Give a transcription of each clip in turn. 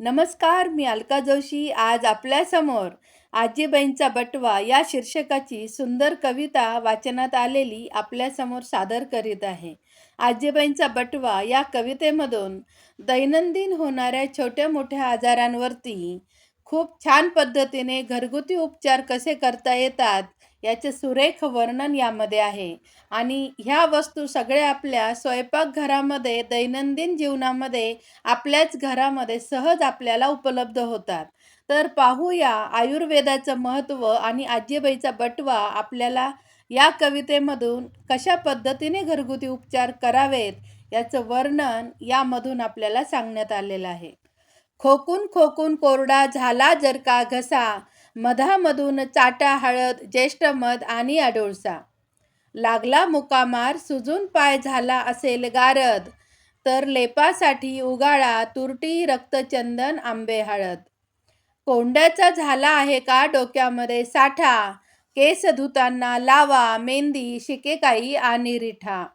नमस्कार मी अलका जोशी. आज आपल्यासमोर आजीबाईंचा बटवा या शीर्षकाची सुंदर कविता वाचनात आलेली आपल्यासमोर सादर करीत आहे. आजीबाईंचा बटवा या कवितेमधून दैनंदिन होणाऱ्या छोट्या मोठ्या आजारांवरती खूप छान पद्धतीने घरगुती उपचार कसे करता येतात याचे सुरेख वर्णन यामध्ये आहे. आणि ह्या वस्तू सगळ्या आपल्या स्वयंपाकघरामध्ये दैनंदिन जीवनामध्ये आपल्याच घरामध्ये सहज आपल्याला उपलब्ध होतात. तर पाहूया आयुर्वेदाचं महत्त्व आणि आजीबाईचा बटवा आपल्याला या कवितेमधून कशा पद्धतीने घरगुती उपचार करावेत याचं वर्णन यामधून आपल्याला सांगण्यात आलेलं आहे. खोकून खोकून कोरडा झाला जर का घसा मधामधून चाटा हळद ज्येष्ठ मध आणि आडोळसा. लागला मुकामार सुजून पाय झाला असेल गारद. तर लेपासाठी उगाळा तुरटी रक्तचंदन आंबे हळद. कोंड्याचा झाला आहे का डोक्यामध्ये साठा? केस धुताना लावा मेंदी शिकेकाई आणि रिठा.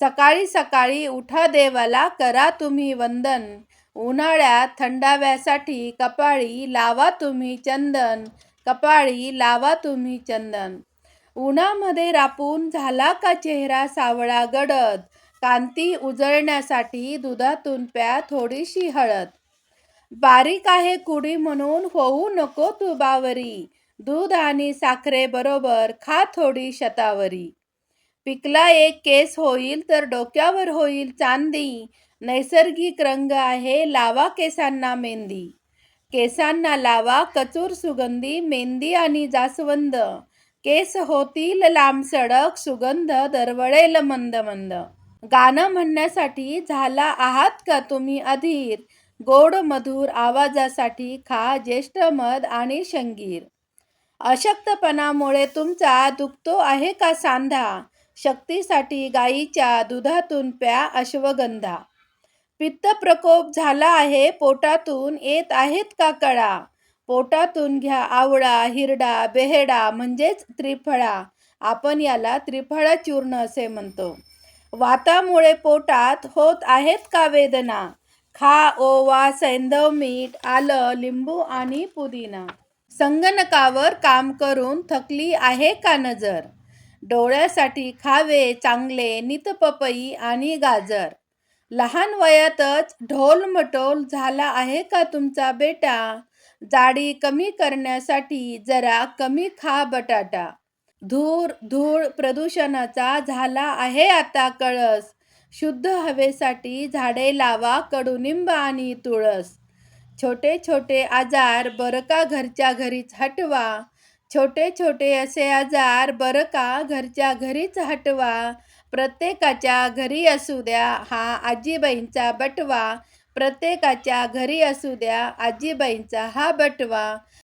सकाळी सकाळी उठा देवाला करा तुम्ही वंदन. उन्हाळ्यात थंडाव्यासाठी कपाळी लावा तुम्ही चंदन कपाळी लावा तुम्ही चंदन. उन्हामध्ये रापून झाला का चेहरा सावळा गडद? कांती उजळण्यासाठी दुधातून प्या थोडीशी हळद. बारीक आहे कुडी म्हणून होऊ नको तू बावरी. दूध आणि साखरेबरोबर खा थोडी शतावरी. पिकला एक केस होईल तर डोक्यावर होईल चांदी. नैसर्गिक रंग आहे लावा केसांना मेहंदी केसांना लावा कचूर सुगंधी मेहंदी आणि जास्वंद. केस होतील लांब सडक सुगंध दरवळेल मंद मंद. गाणं म्हणण्यासाठी झाला आहात का तुम्ही अधीर? गोड मधुर आवाजासाठी खा ज्येष्ठ मध आणि शंगीर. अशक्तपणामुळे तुमचा दुखतो आहे का सांधा? शक्तीसाठी गाईच्या दुधातून प्या अश्वगंधा. पित्त प्रकोप झाला आहे पोटातून येत आहेत का कळा? पोटातून घ्या आवळा हिरडा बेहेडा म्हणजेच त्रिफळा. आपण याला त्रिफळा चूर्ण असे म्हणतो. वातामुळे पोटात होत आहेत का वेदना? खा ओवा सैंधव मीठ आलं लिंबू आणि पुदिना. संगणकावर काम करून थकली आहे का नजर? डोळ्यासाठी खावे चांगले नितपपई आणि गाजर. लहान वयातच ढोल मटोल झाला आहे का तुमचा बेटा? जाडी कमी करण्यासाठी जरा कमी खा बटाटा. धूर धूळ प्रदूषणाचा झाला आहे आता कळस. शुद्ध हवेसाठी झाडे लावा कडुनिंब आणि तुळस. छोटे छोटे आजार बरं का घरच्या घरीच हटवा. छोटे छोटे असे आजार बरं का? घरच्या घरीच हटवा. प्रत्येकाच्या घरी असू द्या हा आजीबाईंचा बटवा. प्रत्येकाच्या घरी असू द्या आजीबाईंचा हा बटवा.